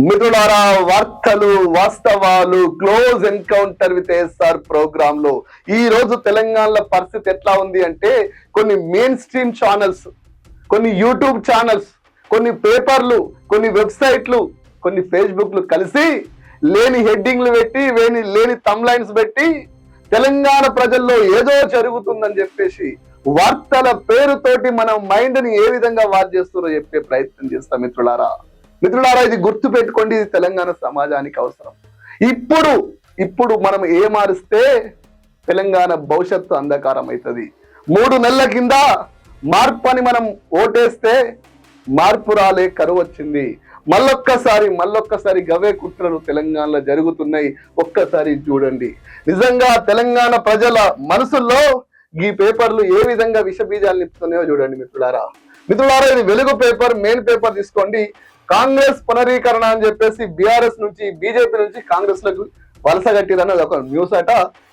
మిత్రులారా వార్తలు వాస్తవాలు క్లోజ్ ఎన్కౌంటర్ విత్ ఎస్ఆర్ ప్రోగ్రామ్లో ఈ రోజు తెలంగాణలో పరిస్థితి ఎట్లా ఉంది అంటే కొన్ని మెయిన్ స్ట్రీమ్ ఛానల్స్ కొన్ని యూట్యూబ్ ఛానల్స్ కొన్ని పేపర్లు కొన్ని వెబ్సైట్లు కొన్ని ఫేస్బుక్లు కలిసి లేని హెడ్డింగ్లు పెట్టి లేని లేని తమ్లైన్స్ పెట్టి తెలంగాణ ప్రజల్లో ఏదో జరుగుతుందని చెప్పేసి వార్తల పేరుతోటి మనం మైండ్ని ఏ విధంగా వార్ చేస్తున్నారో చెప్పే ప్రయత్నం చేస్తాం మిత్రులారా. మిత్రులారా ఇది గుర్తు పెట్టుకోండి ఇది తెలంగాణ సమాజానికి అవసరం. ఇప్పుడు ఇప్పుడు మనం ఏ మారిస్తే తెలంగాణ భవిష్యత్తు అంధకారం అవుతుంది మూడు నెలల కింద మార్పు అని మనం ఓటేస్తే మార్పు రాలే కరువు వచ్చింది. మళ్ళొక్కసారి మళ్ళొక్కసారి గవే కుట్రలు తెలంగాణలో జరుగుతున్నాయి. ఒక్కసారి చూడండి. నిజంగా తెలంగాణ ప్రజల మనసుల్లో ఈ పేపర్లు ఏ విధంగా విష బీజాలు నింపుతున్నాయో చూడండి మిత్రులారా. మిత్రులారా ఇది వెలుగు పేపర్ మెయిన్ పేపర్ తీసుకోండి. కాంగ్రెస్ పునరీకరణ అని చెప్పేసి బీఆర్ఎస్ నుంచి బీజేపీ నుంచి కాంగ్రెస్లకు వలస కట్టిరన్నది ఒక న్యూస్ అట.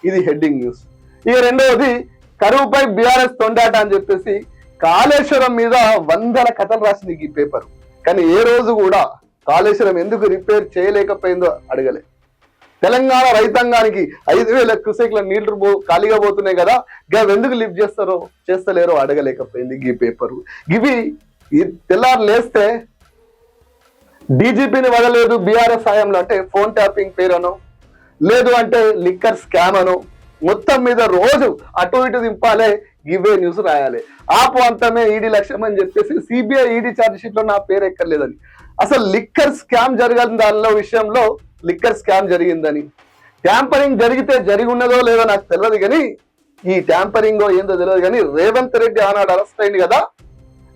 ఇది హెడ్డింగ్ న్యూస్. ఇక రెండవది కరువుపై బీఆర్ఎస్ తొండాట అని చెప్పేసి కాళేశ్వరం మీద వందల కథలు రాసింది ఈ పేపర్ కానీ ఏ రోజు కూడా కాళేశ్వరం ఎందుకు రిపేర్ చేయలేకపోయిందో అడగలే. తెలంగాణ రైతాంగానికి ఐదు వేల క్యూసెక్ల నీళ్ళు పో ఖాళీగా పోతున్నాయి కదా గవి ఎందుకు లిఫ్ట్ చేస్తారో చేస్తలేరో అడగలేకపోయింది ఈ పేపరు ఇవి ఈ తెల్లారు లేస్తే డీజీపీని వదలేదు బీఆర్ఎస్ హయాంలో అంటే ఫోన్ ట్యాపింగ్ పేరనో లేదు అంటే లిక్కర్ స్కామ్ అను మొత్తం మీద రోజు అటు ఇటు దింపాలే ఇవే న్యూస్ రాయాలి. ఆపు అంతమే ఈడీ లక్ష్యం అని చెప్పేసి సిబిఐ ఈడీ ఛార్జ్షీట్లో నా పేరు ఎక్కర్లేదని. అసలు లిక్కర్ స్కామ్ జరగాలి దానిలో విషయంలో లిక్కర్ స్కామ్ జరిగిందని. ట్యాంపరింగ్ జరిగితే జరిగి ఉన్నదో లేదో నాకు తెలియదు కానీ ఈ ట్యాంపరింగో ఏందో తెలియదు కానీ రేవంత్ రెడ్డి ఆనాడు అరెస్ట్ అయింది కదా.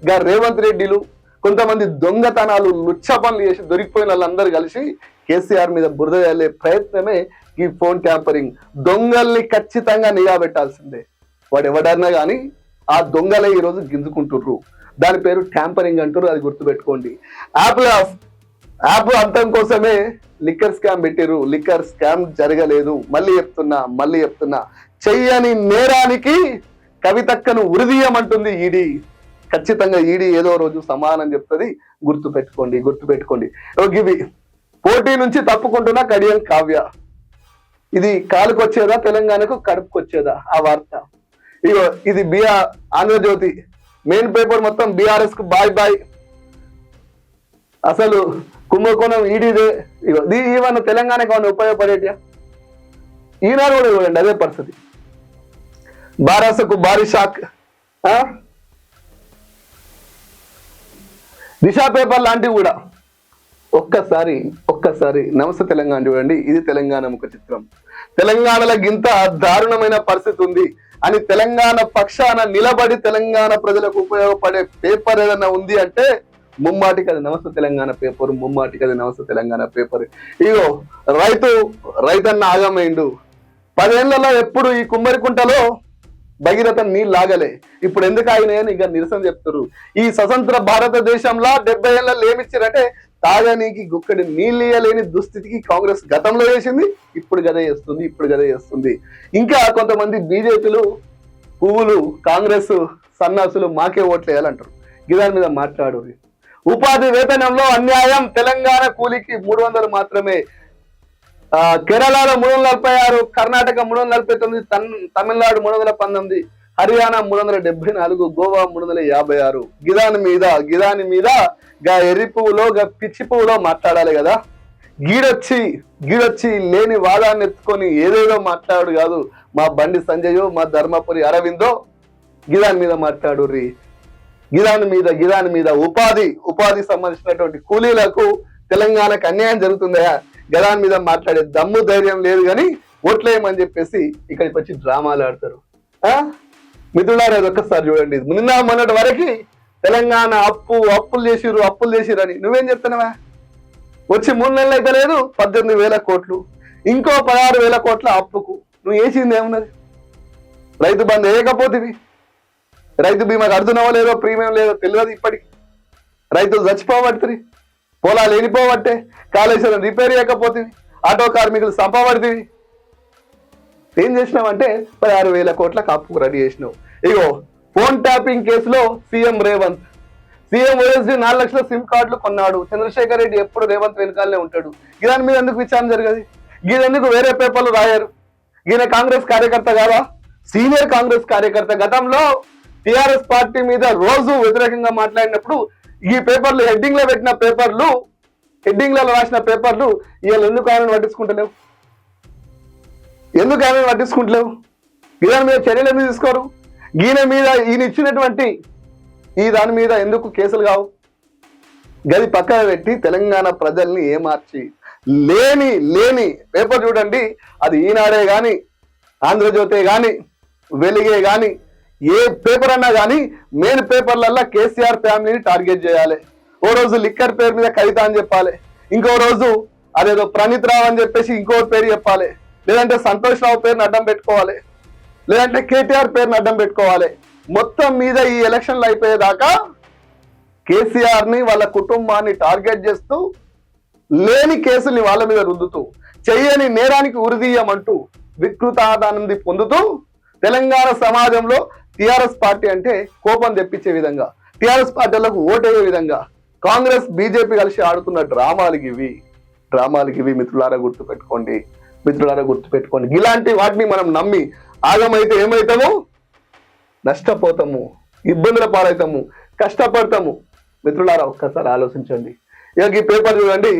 గా రేవంత్ రెడ్డిలు కొంతమంది దొంగతనాలు లుచ్చ పనులు చేసి దొరికిపోయిన వాళ్ళందరూ కలిసి కేసీఆర్ మీద బురద చల్లే ప్రయత్నమే ఈ ఫోన్ ట్యాంపరింగ్. దొంగల్ని ఖచ్చితంగా నిఘా పెట్టాల్సిందే. వాడు ఎవడన్నా కానీ ఆ దొంగలే ఈరోజు గింజుకుంటుర్రు. దాని పేరు ట్యాంపరింగ్ అంటారు అది గుర్తుపెట్టుకోండి. యాప్ల యాప్ అంతం కోసమే లిక్కర్ స్కామ్ పెట్టిర్రు. లిక్కర్ స్కామ్ జరగలేదు. మళ్ళీ చెప్తున్నా మళ్ళీ చెప్తున్నా. చెయ్యని నేరానికి కవితక్కను ఉరిదీయమంటుంది ఈడీ. ఖచ్చితంగా ఈడీ ఏదో రోజు సమానం చెప్తుంది. గుర్తు పెట్టుకోండి గుర్తు పెట్టుకోండి. గివి పోటీ నుంచి తప్పుకుంటున్న కడియం కావ్య. ఇది కాలుకొచ్చేదా తెలంగాణకు కడుపుకొచ్చేదా? ఆ వార్త. ఇగో ఇది బిఆర్ ఆంధ్రజ్యోతి. మెయిన్ పేపర్ మొత్తం బీఆర్ఎస్కు బాయ్ బాయ్. అసలు కుంభకోణం ఈడీదే. ఇగో దీ ఈవన్ తెలంగాణకు ఏమైనా ఉపయోగపడేటియా? ఈనాడు కూడా చూడండి అదే పరిస్థితి. బారాసకు భారీ షాక్. దిశ పేపర్ లాంటివి కూడా. ఒక్కసారి ఒక్కసారి నమస్తే తెలంగాణ చూడండి. ఇది తెలంగాణ ముఖ చిత్రం. తెలంగాణలో గింత దారుణమైన పరిస్థితి ఉంది. అని తెలంగాణ పక్షాన నిలబడి తెలంగాణ ప్రజలకు ఉపయోగపడే పేపర్ ఏదైనా ఉంది అంటే ముమ్మాటికి అది నమస్తే తెలంగాణ పేపర్ ముమ్మాటికి అది నమస్తే తెలంగాణ పేపర్. ఇగో రైతు రైతన్న ఆగమైండు. పదేళ్ళలో ఎప్పుడు ఈ కుమ్మరికుంటలో భగీరథ నీళ్ళు లాగలే ఇప్పుడు ఎందుకు ఆయన ఇక నిరసన చెప్తారు ఈ స్వతంత్ర భారతదేశంలో డెబ్బై ఏళ్ళలో ఏమిచ్చారంటే తాగనీకి గుక్కడి నీళ్ళు ఇయ్యలేని దుస్థితికి కాంగ్రెస్ గతంలో చేసింది ఇప్పుడు గదే చేస్తుంది ఇప్పుడు గదే చేస్తుంది ఇంకా కొంతమంది బీజేపీలు పువ్వులు కాంగ్రెస్ సన్నాసులు మాకే ఓట్లు వేయాలంటారు. గిదాని మీద మాట్లాడు. ఉపాధి వేతనంలో అన్యాయం తెలంగాణ కూలికి మూడు వందలు మాత్రమే. కేరళలో మూడు వందల నలభై ఆరు కర్ణాటక మూడు వందల నలభై తొమ్మిది తమిళనాడు మూడు వందల పంతొమ్మిది హర్యానా మూడు వందల డెబ్బై నాలుగు గోవా మూడు వందల యాభై ఆరు. గిదాని మీద గిదాని మీద గా ఎర్రి పువ్వులో గా పిచ్చి పువ్వులో మాట్లాడాలి కదా. గీడొచ్చి గీడొచ్చి లేని వాదాన్ని ఎత్తుకొని ఏదేదో మాట్లాడు కాదు. మా బండి సంజయ్ మా ధర్మపురి అరవిందో గిదాని మీద మాట్లాడు రీ గిదాని మీద గిదాని మీద ఉపాధి ఉపాధి సంబంధించినటువంటి కూలీలకు తెలంగాణకు అన్యాయం జరుగుతుందయా? గదాన్ మీద మాట్లాడే దమ్ము ధైర్యం లేదు కానీ ఓట్లేయమని చెప్పేసి ఇక్కడికి వచ్చి డ్రామాలు ఆడతారు. ఆ? అది ఒక్కసారి చూడండి. నిన్న మొన్నటి వరకు తెలంగాణ అప్పు అప్పులు చేసిర్రు అప్పులు చేసిర్రు అని. నువ్వేం చెప్తున్నావా? వచ్చి మూడు నెలలు అయితే లేదు పద్దెనిమిది వేల కోట్లు. ఇంకో పదహారు వేల కోట్ల అప్పుకు. నువ్వు వేసింది ఏమున్నది? రైతు బంధు వేయకపోతేవి రైతు బీమా కడుతున్నావో లేదో ప్రీమియం లేదో తెలియదు ఇప్పటికి. రైతులు చచ్చిపోబడుతుంది పొలాలు వెళ్ళిపోబట్టే కాళేశ్వరం రిపేర్ చేయకపోతే ఆటో కార్మికులు సంపబడుతుంది ఏం చేసినావంటే పదహారు వేల కోట్ల కాపు రెడీ చేసినావు. ఇగో ఫోన్ ట్యాపింగ్ కేసులో సీఎం రేవంత్. సీఎం ఓఎస్డీ నాలుగు లక్షల సిమ్ కార్డులు కొన్నాడు. చంద్రశేఖర్ రెడ్డి ఎప్పుడు రేవంత్ వెనకాలనే ఉంటాడు. గిదాని మీద ఎందుకు విచారణ జరగదు? ఎందుకు వేరే పేపర్లు రాయారు? ఈయన కాంగ్రెస్ కార్యకర్త కాదా? సీనియర్ కాంగ్రెస్ కార్యకర్త గతంలో టిఆర్ఎస్ పార్టీ మీద రోజు వ్యతిరేకంగా మాట్లాడినప్పుడు ఈ పేపర్లు హెడ్డింగ్లో పెట్టిన పేపర్లు హెడ్డింగ్లలో రాసిన పేపర్లు ఇవాళ ఎందుకు ఆయనను పట్టించుకుంటలేవు? ఎందుకు ఆయనను పట్టించుకుంటలేవు? ఈయన మీద చర్యలు ఎందుకు తీసుకోరు? ఈయన మీద ఈయన ఇచ్చినటువంటి ఈ దాని మీద ఎందుకు కేసులు కావు? గది పక్కన పెట్టి తెలంగాణ ప్రజల్ని ఏమార్చి లేని లేని పేపర్ చూడండి అది ఈనాడే కానీ ఆంధ్రజ్యోతే కానీ వెలిగే కానీ ఏ పేపర్ అన్నా కానీ మెయిన్ పేపర్లల్లా కేసీఆర్ ఫ్యామిలీని టార్గెట్ చేయాలి. ఓ రోజు లిక్కర్ పేరు మీద కవిత అని చెప్పాలి. ఇంకో రోజు అదేదో ప్రణీత్ రావు అని చెప్పేసి ఇంకో పేరు చెప్పాలి. లేదంటే సంతోష్ రావు పేరుని అడ్డం పెట్టుకోవాలి. లేదంటే కేటీఆర్ పేరుని అడ్డం పెట్టుకోవాలి. మొత్తం మీద ఈ ఎలక్షన్లు అయిపోయేదాకా కేసీఆర్ని వాళ్ళ కుటుంబాన్ని టార్గెట్ చేస్తూ లేని కేసుల్ని వాళ్ళ మీద రుద్దుతూ చెయ్యని నేరానికి ఉరిదీయమంటూ వికృతానంది పొందుతూ తెలంగాణ సమాజంలో టిఆర్ఎస్ పార్టీ అంటే కోపం తెప్పించే విధంగా టిఆర్ఎస్ పార్టీలకు ఓటేసే విధంగా కాంగ్రెస్ బీజేపీ కలిసి ఆడుతున్న డ్రామాలకి ఇవి. డ్రామాలకి ఇవి మిత్రులారా గుర్తు పెట్టుకోండి మిత్రులారా గుర్తు పెట్టుకోండి ఇలాంటి వాటిని మనం నమ్మి ఆగమైతే ఏమవుతాము నష్టపోతాము ఇబ్బందుల పాలవుతాము కష్టపడతాము. మిత్రులారా ఒక్కసారి ఆలోచించండి. ఇక ఈ పేపర్ చూడండి.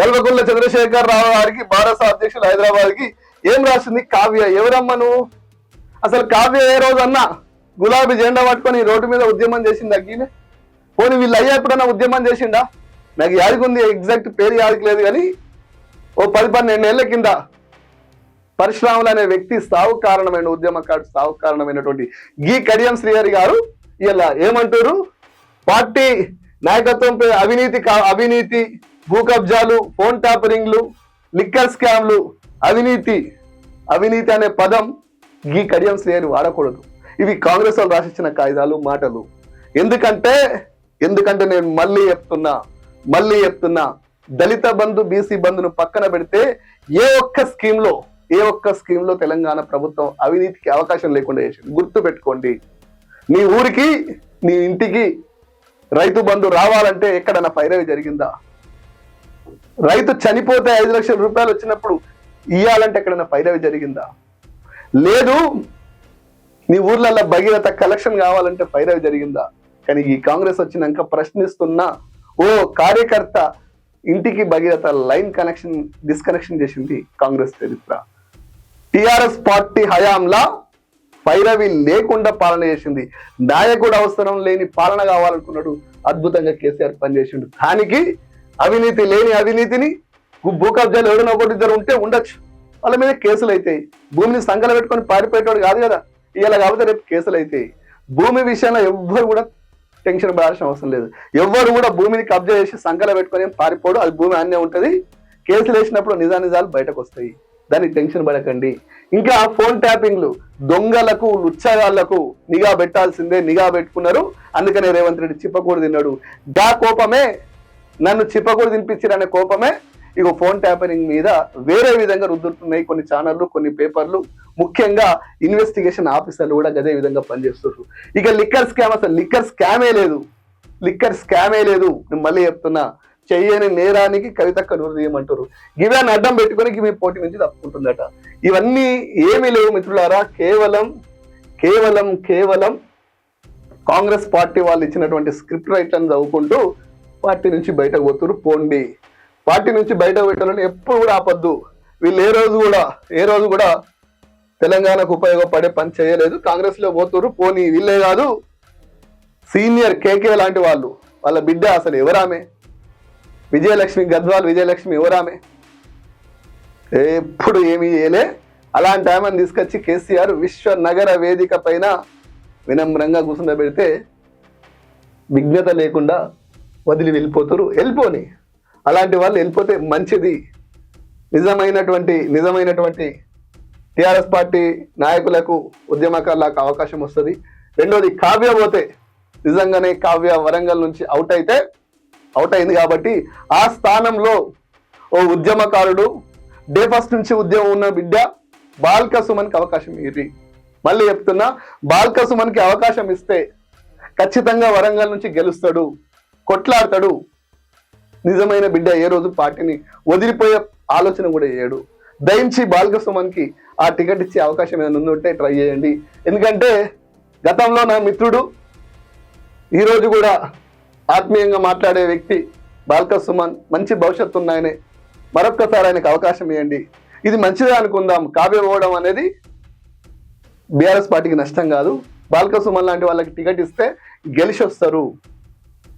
కల్వకుల్ల చంద్రశేఖర్ రావు గారికి భారత అధ్యక్షులు హైదరాబాద్కి ఏం రాసింది కావ్య? ఎవరమ్మా నువ్వు అసలు కావ్య ఏ రోజు అన్నా గులాబీ జెండా పట్టుకొని రోడ్డు మీద ఉద్యమం చేసింది అగ్గినే పోనీ వీళ్ళు అయ్యా ఎప్పుడన్నా ఉద్యమం చేసిండా? నాకు యాదికుంది ఎగ్జాక్ట్ పేరు యాదికి లేదు కానీ ఓ పది పన్నెండు ఏళ్ళ కింద పరశురాములు అనే వ్యక్తి సావు కారణమైన ఉద్యమకాడు సావు కారణమైనటువంటి గీ కడియం శ్రీహరి గారు ఇలా ఏమంటారు? పార్టీ నాయకత్వంపై అవినీతి కా- అవినీతి భూ కబ్జాలు ఫోన్ టాపరింగ్లు లిక్కర్ స్కామ్లు అవినీతి అవినీతి అనే పదం గీ కడియం శ్రేణి వాడకూడదు. ఇవి కాంగ్రెస్ వాళ్ళు రాసిచ్చిన కాగితాలు మాటలు. ఎందుకంటే ఎందుకంటే నేను మళ్ళీ చెప్తున్నా మళ్ళీ చెప్తున్నా దళిత బంధు బీసీ బంధును పక్కన పెడితే ఏ ఒక్క స్కీమ్లో ఏ ఒక్క స్కీమ్లో తెలంగాణ ప్రభుత్వం అవినీతికి అవకాశం లేకుండా చేసింది. గుర్తు పెట్టుకోండి నీ ఊరికి నీ ఇంటికి రైతు బంధు రావాలంటే ఎక్కడన్నా పైరవి జరిగిందా? రైతు చనిపోతే ఐదు లక్షల రూపాయలు వచ్చినప్పుడు ఇయ్యాలంటే ఎక్కడైనా పైరవి జరిగిందా? లేదు నీ ఊర్లలో భగీరథ కలెక్షన్ కావాలంటే పైరవి జరిగిందా? కానీ ఈ కాంగ్రెస్ వచ్చినాక ప్రశ్నిస్తున్న ఓ కార్యకర్త ఇంటికి భగీరథ లైన్ కనెక్షన్ డిస్కనెక్షన్ చేసింది కాంగ్రెస్ చరిత్ర. టిఆర్ఎస్ పార్టీ హయాంలా పైరవి లేకుండా పాలన చేసింది. నాయకుడు అవసరం లేని పాలన కావాలనుకున్నాడు. అద్భుతంగా కేసీఆర్ పనిచేసిండు. దానికి అవినీతి లేని అవినీతిని భూకబ్జాలు భూ కబ్జాలు ఎవరైనా ఒకటి ఇద్దరు ఉంటే ఉండొచ్చు. వాళ్ళ మీద కేసులు అయితే భూమిని సంకల పెట్టుకొని పారిపోయేటోడు కాదు కదా. ఇలా కాకపోతే రేపు కేసులు అవుతాయి భూమి విషయంలో ఎవ్వరు కూడా టెన్షన్ పడాల్సిన అవసరం లేదు. ఎవ్వరు కూడా భూమిని కబ్జా చేసి సంకల పెట్టుకొని పారిపోడు అది భూమి అన్నే ఉంటుంది. కేసులు వేసినప్పుడు నిజానిజాలు బయటకు వస్తాయి. దానికి టెన్షన్ పడకండి. ఇంకా ఫోన్ ట్యాపింగ్లు దొంగలకు లుచ్చగాళ్ళకు నిఘా పెట్టాల్సిందే నిఘా పెట్టుకున్నారు. అందుకనే రేవంత్ రెడ్డి చిప్పకూడు తిన్నాడు. దా కోపమే నన్ను చిప్పకూడు తినిపించారనే కోపమే ఇక ఫోన్ ట్యాపరింగ్ మీద వేరే విధంగా రుద్దుతున్నాయి కొన్ని ఛానళ్ళు కొన్ని పేపర్లు ముఖ్యంగా ఇన్వెస్టిగేషన్ ఆఫీసర్లు కూడా అదే విధంగా పనిచేస్తున్నారు ఇక లిక్కర్ స్కామ్ అసలు లిక్కర్ స్కామే లేదు. లిక్కర్ స్కామే లేదు. నేను మళ్ళీ చెప్తున్నా. చెయ్యని నేరానికి కవిత నూరు తీయమంటారు ఇవన్నీ అడ్డం పెట్టుకొని మీ పోటీ నుంచి తప్పుకుంటుందట. ఇవన్నీ ఏమీ లేవు మిత్రులారా. కేవలం కేవలం కేవలం కాంగ్రెస్ పార్టీ వాళ్ళు ఇచ్చినటువంటి స్క్రిప్ట్ రైట్లను చదువుకుంటూ పార్టీ నుంచి బయటకు పోతున్నారు పోండి. పార్టీ నుంచి బయట పెట్టాలని ఎప్పుడు కూడా ఆపద్దు. వీళ్ళు ఏ రోజు కూడా ఏ రోజు కూడా తెలంగాణకు ఉపయోగపడే పని చేయలేదు. కాంగ్రెస్లో పోనీ వీళ్ళే కాదు సీనియర్ కేకే లాంటి వాళ్ళు. వాళ్ళ బిడ్డ అసలు ఎవరామె? విజయలక్ష్మి గద్వాల్ విజయలక్ష్మి ఎవరామె? ఎప్పుడు ఏమీ చేయలే. అలాంటి ఆమెను తీసుకొచ్చి కేసీఆర్ విశ్వ నగర వేదిక పైన వినమ్రంగా కూర్చుండబెడితే విఘ్నత లేకుండా వదిలి వెళ్ళిపోతారు వెళ్ళిపోని. అలాంటి వాళ్ళు వెళ్ళిపోతే మంచిది. నిజమైనటువంటి నిజమైనటువంటి టిఆర్ఎస్ పార్టీ నాయకులకు ఉద్యమకారులకు అవకాశం వస్తుంది. రెండోది కావ్య పోతే నిజంగానే కావ్య వరంగల్ నుంచి అవుట్ అయితే అవుట్ అయింది కాబట్టి ఆ స్థానంలో ఓ ఉద్యమకారుడు డే ఫస్ట్ నుంచి ఉద్యమం ఉన్న బిడ్డ బాల్క సుమన్కి అవకాశం ఇది. మళ్ళీ చెప్తున్నా బాల్క సుమన్కి అవకాశం ఇస్తే ఖచ్చితంగా వరంగల్ నుంచి గెలుస్తాడు కొట్లాడతాడు. నిజమైన బిడ్డ ఏ రోజు పార్టీని వదిలిపోయే ఆలోచన కూడా చేయడు దయించి బాలకృష్ణమన్కి ఆ టికెట్ ఇచ్చే అవకాశం ఏదైనా ఉందంటే ట్రై చేయండి. ఎందుకంటే గతంలో నా మిత్రుడు ఈరోజు కూడా ఆత్మీయంగా మాట్లాడే వ్యక్తి బాల్క సుమన్ మంచి భవిష్యత్తు ఉన్నాయని మరొక్కసారి ఆయనకు అవకాశం ఇవ్వండి. ఇది మంచిదే అనుకుందాం. కావ్య పోవడం అనేది బీఆర్ఎస్ పార్టీకి నష్టం కాదు. బాల్క సుమన్ లాంటి వాళ్ళకి టికెట్ ఇస్తే గెలిచి వస్తారు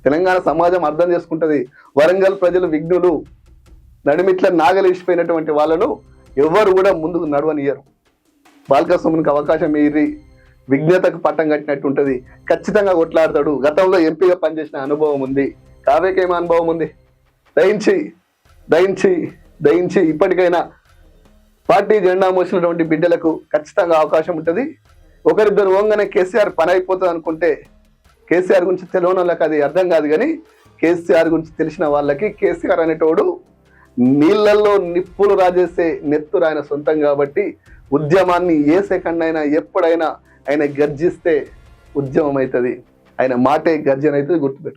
తెలంగాణ సమాజం అర్థం చేసుకుంటుంది. వరంగల్ ప్రజలు విఘ్నులు నడిమిట్ల నాగలేసిపోయినటువంటి వాళ్ళను ఎవ్వరు కూడా ముందుకు నడవనియరు. బాల్క అవకాశం మీరి విఘ్నతకు పట్టం కట్టినట్టు ఉంటుంది. ఖచ్చితంగా కొట్లాడతాడు. గతంలో ఎంపీగా పనిచేసిన అనుభవం ఉంది. కావ్యకేమ అనుభవం ఉంది? దయించి దయించి దయించి ఇప్పటికైనా పార్టీ జెండా మోసినటువంటి బిడ్డలకు ఖచ్చితంగా అవకాశం ఉంటుంది. ఒకరిద్దరు ఓంగానే కేసీఆర్ పని అయిపోతుంది అనుకుంటే కేసీఆర్ గురించి తెలియని వాళ్ళకి అది అర్థం కాదు కానీ కేసీఆర్ గురించి తెలిసిన వాళ్ళకి కేసీఆర్ అనేటోడు నీళ్ళల్లో నిప్పులు రాజేసే నెత్తురు ఆయన సొంతం కాబట్టి ఉద్యమాన్ని ఏ సెకండ్ అయినా ఎప్పుడైనా ఆయన గర్జిస్తే ఉద్యమం అవుతుంది. ఆయన మాటే గర్జన అవుతుంది గుర్తుపెట్టు